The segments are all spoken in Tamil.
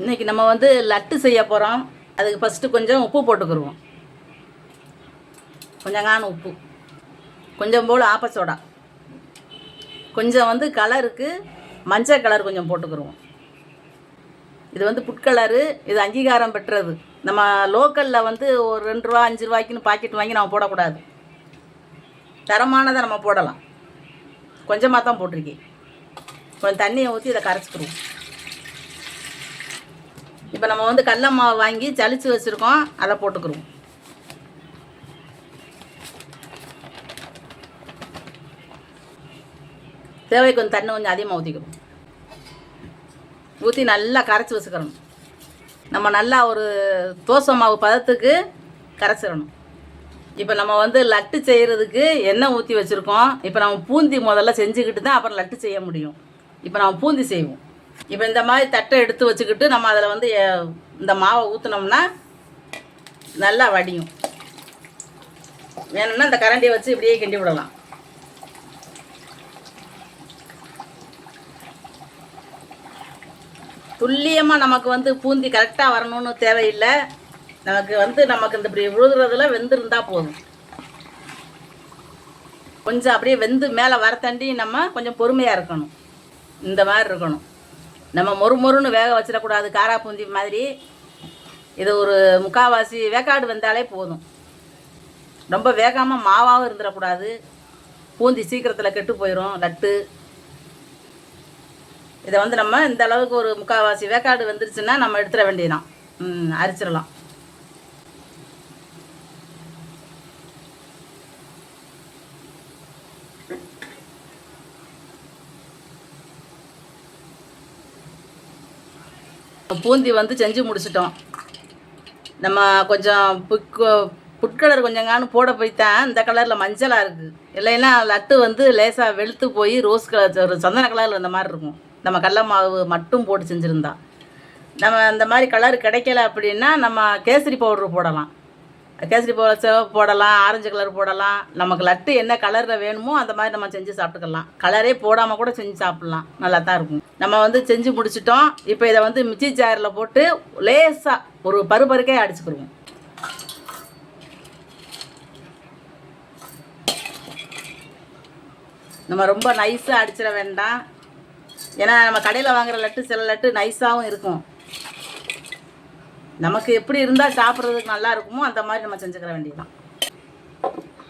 இன்னைக்கு நம்ம வந்து லட்டு செய்ய போகிறோம் அதுக்கு ஃபஸ்ட்டு கொஞ்சம் உப்பு போட்டுக்கிருவோம். கொஞ்சங்கான உப்பு. கொஞ்சம் போல் ஆப்ப சோடா. கொஞ்சம் வந்து கலருக்கு மஞ்சள் கலர் கொஞ்சம் போட்டுக்கிருவோம். இது வந்து புட் கலரு இது அங்கீகாரம் பெற்றது. நம்ம லோக்கலில் வந்து ஒரு ரெண்டு ரூபா அஞ்சு ரூபாய்க்குன்னு பாக்கெட் வாங்கி நம்ம போடக்கூடாது. தரமானதை நம்ம போடலாம். கொஞ்சமாக தான் போட்டிருக்கேன். கொஞ்சம் தண்ணியை ஊற்றி இதை கரைச்சிக்கிருவோம். இப்போ நம்ம வந்து கடல மாவு வாங்கி ஜலிச்சு வச்சுருக்கோம். அதை போட்டுக்கிருவோம் தேவை கொஞ்சம் தண்ணி கொஞ்சம் அதிகமாக ஊற்றிக்கணும் ஊற்றி நல்லா கரைச்சி வச்சுக்கிறணும் நம்ம நல்லா ஒரு தோசை மாவு பதத்துக்கு கரைச்சிடணும். இப்போ நம்ம வந்து லட்டு செய்கிறதுக்கு எண்ணெய் ஊற்றி வச்சுருக்கோம். இப்போ நம்ம பூந்தி முதல்ல செஞ்சுக்கிட்டு தான் அப்புறம் லட்டு செய்ய முடியும். இப்போ நம்ம பூந்தி செய்வோம். இப்போ இந்த மாதிரி தட்டை எடுத்து வச்சுக்கிட்டு நம்ம அதில் வந்து இந்த மாவை ஊற்றினோம்னா நல்லா வடியும். வேணும்னா இந்த கரண்டியை வச்சு இப்படியே கிண்டி விடலாம். துல்லியமாக நமக்கு வந்து பூந்தி கரெக்டாக வரணும்னு தேவையில்லை. நமக்கு வந்து நமக்கு இந்த இப்படி விழுகிறதுல வெந்திருந்தா போதும். கொஞ்சம் அப்படியே வெந்து மேலே வரத்தாண்டி நம்ம கொஞ்சம் பொறுமையாக இருக்கணும். இந்த மாதிரி இருக்கணும். நம்ம மொறு மொறுன்னு வேக வச்சிடக்கூடாது காரா பூந்தி மாதிரி. இது ஒரு முக்காவாசி வேக்காடு வந்தாலே போதும். ரொம்ப வேகாமல் மாவாகவும் இருந்துடக்கூடாது. பூந்தி சீக்கிரத்தில் கெட்டு போயிடும் லட்டு. இதை வந்து நம்ம இந்த அளவுக்கு ஒரு முக்கால்வாசி வேக்காடு வந்துருச்சுன்னா நம்ம எடுத்துட வேண்டியதான் அரிச்சிடலாம். பூந்தி வந்து செஞ்சு முடிச்சிட்டோம். நம்ம கொஞ்சம் புக்கு புட் கலர் போட போய்த்தான். இந்த கலரில் மஞ்சளாக இருக்குது இல்லைன்னா லட்டு வந்து லேசாக வெளுத்து போய் ரோஸ் கலர் ஒரு சந்தன கலரில் இந்த மாதிரி இருக்கும். நம்ம கடல மாவு மட்டும் போட்டு செஞ்சுருந்தா. நம்ம அந்த மாதிரி கலர் கிடைக்கல அப்படின்னா நம்ம கேசரி பவுட்ரு போடலாம். கேசரி பவுடர் சிவப்பு போடலாம் ஆரஞ்சு கலர் போடலாம். நமக்கு லட்டு என்ன கலரில் வேணுமோ அந்த மாதிரி நம்ம செஞ்சு சாப்பிட்டுக்கலாம். கலரே போடாமல் கூட செஞ்சு சாப்பிட்லாம். நல்லா தான் இருக்கும். நம்ம வந்து செஞ்சு முடிச்சிட்டோம். இப்போ இதை வந்து மிச்சி ஜாரில் போட்டு லேசாக ஒரு பருப்பருக்கே அடிச்சுக்கிடுவோம் நம்ம ரொம்ப நைஸாக அடிச்சிட வேண்டாம். ஏன்னா நம்ம கடையில் வாங்குற லட்டு சில லட்டு நைஸாகவும் இருக்கும். நமக்கு எப்படி இருந்தால் சாப்பிட்றதுக்கு நல்லா இருக்குமோ அந்த மாதிரி நம்ம செஞ்சுக்கிற வேண்டியதுதான்.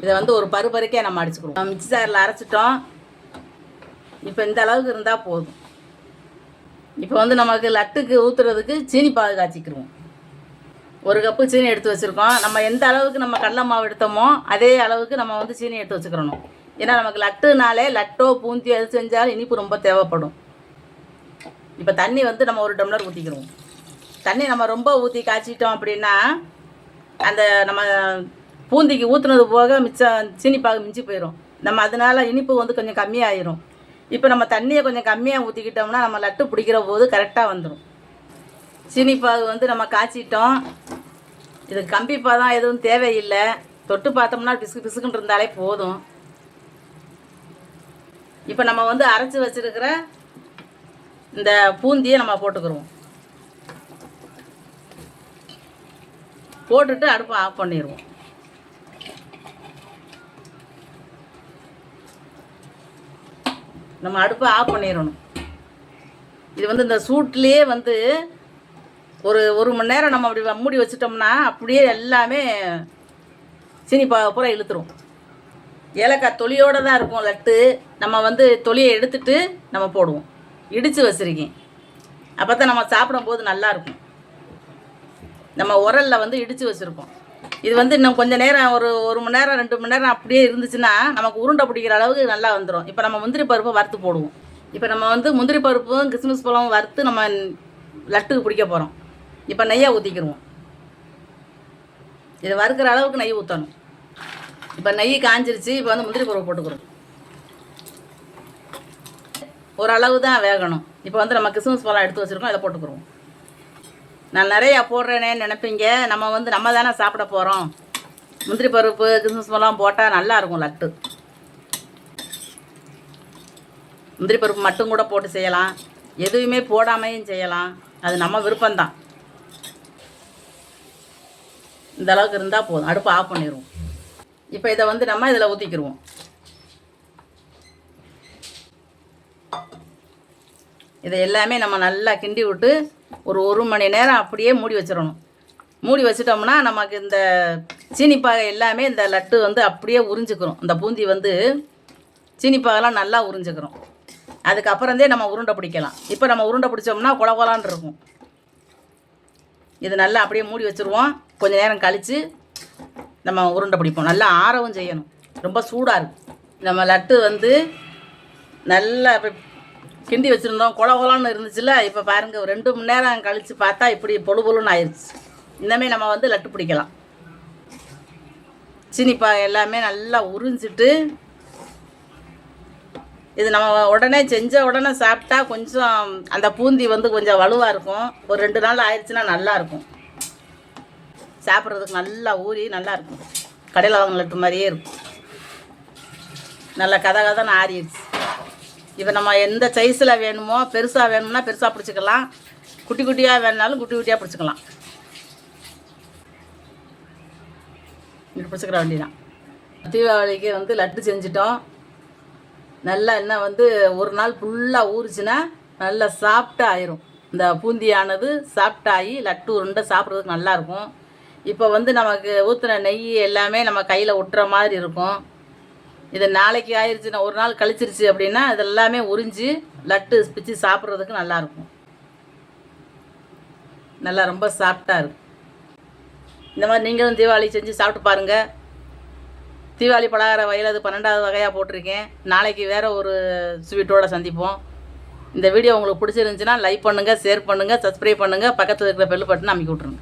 இதை வந்து ஒரு பருப்பருக்கே நம்ம அடிச்சுக்கிடுவோம் மிக்சி ஜாரில் அரைச்சிட்டோம். இப்போ இந்த அளவுக்கு இருந்தால் போதும். இப்போ வந்து நமக்கு லட்டுக்கு ஊற்றுறதுக்கு சீனி பாகு காய்ச்சிக்கிடுவோம் ஒரு கப்பு சீனி எடுத்து வச்சுருக்கோம். நம்ம எந்த அளவுக்கு நம்ம கடல மாவு எடுத்தோமோ அதே அளவுக்கு நம்ம வந்து சீனி எடுத்து வச்சுக்கிறணும் ஏன்னா நமக்கு லட்டுனாலே லட்டோ பூந்தி எது செஞ்சாலும் இனிப்பு ரொம்ப தேவைப்படும். இப்போ தண்ணி வந்து நம்ம ஒரு டம்ளர் ஊற்றிக்கிறோம் தண்ணி நம்ம ரொம்ப ஊற்றி காய்ச்சிட்டோம் அப்படின்னா அந்த நம்ம பூந்திக்கு ஊற்றுனது போக மிச்சம் சீனி பாகு மிஞ்சி போயிடும் நம்ம அதனால இனிப்பு வந்து கொஞ்சம் கம்மியாயிரும். இப்போ நம்ம தண்ணியை கொஞ்சம் கம்மியாக ஊற்றிக்கிட்டோம்னா நம்ம லட்டு பிடிக்கிற போது கரெக்டாக வந்துடும் சீனிப்பாகு வந்து நம்ம காய்ச்சிட்டோம். இது கம்பிப்பா தான் எதுவும் தேவையில்லை. தொட்டு பார்த்தோம்னா பிசுக்கு பிசுக்குன்னு இருந்தாலே போதும். இப்போ நம்ம வந்து அரைச்சி வச்சிருக்கிற இந்த பூந்தியை நம்ம போட்டுக்கிறோம் போட்டுட்டு அடுப்பை ஆஃப் பண்ணிடுவோம் நம்ம அடுப்பை ஆஃப் பண்ணிடணும் இது வந்து இந்த சூட்லேயே வந்து ஒரு ஒரு மணி நேரம் நம்ம அப்படி மூடி வச்சிட்டோம்னா அப்படியே எல்லாமே சீனி பா பூரா இழுத்துரும். ஏலக்காய் தொலியோடு தான் இருக்கும் லட்டு. நம்ம வந்து தொலியை எடுத்துட்டு நம்ம போடுவோம். இடித்து வச்சுருக்கேன். அப்போ தான் நம்ம சாப்பிடும்போது நல்லாயிருக்கும் இருக்கும். நம்ம உரலில் வந்து இடித்து வச்சுருக்கோம் இது வந்து இன்னும் கொஞ்சம் நேரம் ஒரு ஒரு மணி நேரம் ரெண்டு மணி நேரம் அப்படியே இருந்துச்சுன்னா நமக்கு உருண்டை பிடிக்கிற அளவுக்கு நல்லா வந்துடும் இப்போ நம்ம முந்திரி பருப்பை வறுத்து போடுவோம். இப்போ நம்ம வந்து முந்திரி பருப்பும் கிறிஸ்மஸ் பழமும் வறுத்து நம்ம லட்டுக்கு பிடிக்க போகிறோம் இப்போ நெய்யை ஊற்றிக்கிடுவோம் இது வறுக்கிற அளவுக்கு நெய் ஊற்றணும் இப்போ நெய் காஞ்சிருச்சு இப்போ வந்து முந்திரி பருப்பு போட்டுக்கிறோம். ஓரளவு தான் வேகணும். இப்போ வந்து நம்ம கிறிஸ்மஸ் பழம் எடுத்து வச்சுருக்கோம் இதை போட்டுக்கிறோம். நான் நிறையா போடுறேனேன்னு நினைப்பீங்க. நம்ம வந்து நம்ம தானே சாப்பிட போகிறோம் முந்திரி பருப்பு கிறிஸ்மஸ் பழம் போட்டால் நல்லாயிருக்கும் லட்டு. முந்திரி பருப்பு மட்டும் கூட போட்டு செய்யலாம். எதுவுமே போடாமையும் செய்யலாம். அது நம்ம விருப்பம்தான். இந்த அளவுக்கு இருந்தால் போதும். அடுப்பு ஆஃப் பண்ணிடுவோம் இப்போ இதை வந்து நம்ம இதில் ஊற்றிக்கிடுவோம் இதை எல்லாமே நம்ம நல்லா கிண்டி விட்டு ஒரு ஒரு மணி நேரம் அப்படியே மூடி வச்சிடணும். மூடி வச்சிட்டோம்னா நமக்கு இந்த சீனிப்பாகை எல்லாமே இந்த லட்டு வந்து அப்படியே உறிஞ்சிக்கிறோம் இந்த பூந்தி வந்து சீனிப்பாகலாம் நல்லா உறிஞ்சிக்கிறோம் அதுக்கப்புறந்தே நம்ம உருண்டை பிடிக்கலாம். இப்போ நம்ம உருண்டை பிடிச்சோம்னா குல இருக்கும். இது நல்லா அப்படியே மூடி வச்சுருவோம். கொஞ்ச நேரம் கழித்து நம்ம உருண்டை பிடிப்போம். நல்லா ஆறவும் செய்யணும். ரொம்ப சூடாக இருக்கும். நம்ம லட்டு வந்து நல்லா கிண்டி வச்சுருந்தோம். குல குலன்னு இருந்துச்சுல்ல இப்போ பாருங்கள் ரெண்டு மணி நேரம் கழித்து பார்த்தா இப்படி பொழு பொழுன்னு ஆயிடுச்சு இந்தமாரி நம்ம வந்து லட்டு பிடிக்கலாம். சீனிப்பா எல்லாமே நல்லா உறிஞ்சிட்டு இது நம்ம உடனே செஞ்ச உடனே சாப்பிட்டா கொஞ்சம் அந்த பூந்தி வந்து கொஞ்சம் வலுவாக இருக்கும். ஒரு ரெண்டு நாள் ஆயிடுச்சுன்னா நல்லாயிருக்கும் சாப்பிட்றதுக்கு நல்லா ஊறி நல்லா இருக்கும். கடையில் வாங்கின லட்டு மாதிரியே இருக்கும். நல்லா கதை கதைன்னு ஆறிடுச்சு. இப்போ நம்ம எந்த சைஸில் வேணுமோ பெருசாக வேணும்னா பெருசாக பிடிச்சிக்கலாம். குட்டி குட்டியாக வேணுனாலும் குட்டி குட்டியாக பிடிச்சிக்கலாம். இப்படி பிடிச்சிக்கிற வேண்டியதான் தீபாவளிக்கு வந்து லட்டு செஞ்சிட்டோம். நல்லா என்ன வந்து ஒரு நாள் ஃபுல்லாக ஊறிச்சுன்னா நல்லா சாப்பிட்டா ஆயிரும். இந்த பூந்தியானது சாப்பிட்டாகி லட்டு உருண்டை சாப்பிட்றதுக்கு நல்லாயிருக்கும் இப்போ வந்து நமக்கு ஊற்றின நெய் எல்லாமே நம்ம கையில் ஒட்டுற மாதிரி இருக்கும். இது நாளைக்கு ஆயிடுச்சுன்னா ஒரு நாள் கழிச்சிருச்சு அப்படின்னா இதெல்லாமே உறிஞ்சி லட்டு பிச்சு சாப்பிட்றதுக்கு நல்லாயிருக்கும். நல்லா ரொம்ப சாஃப்டாக இருக்கும். இந்த மாதிரி நீங்களும் தீபாவளி செஞ்சு சாப்பிட்டு பாருங்கள் தீபாவளி பலகார வகையில் அது பன்னெண்டாவது வகையாக போட்டிருக்கேன். நாளைக்கு வேறு ஒரு ஸ்வீட்டோடு சந்திப்போம். இந்த வீடியோ உங்களுக்கு பிடிச்சிருந்துச்சுன்னா லைக் பண்ணுங்கள் ஷேர் பண்ணுங்கள் சப்ஸ்கிரைப் பண்ணுங்கள் பக்கத்தில் இருக்கிற பெல் பட்டன் அமைக்கி விட்ருங்க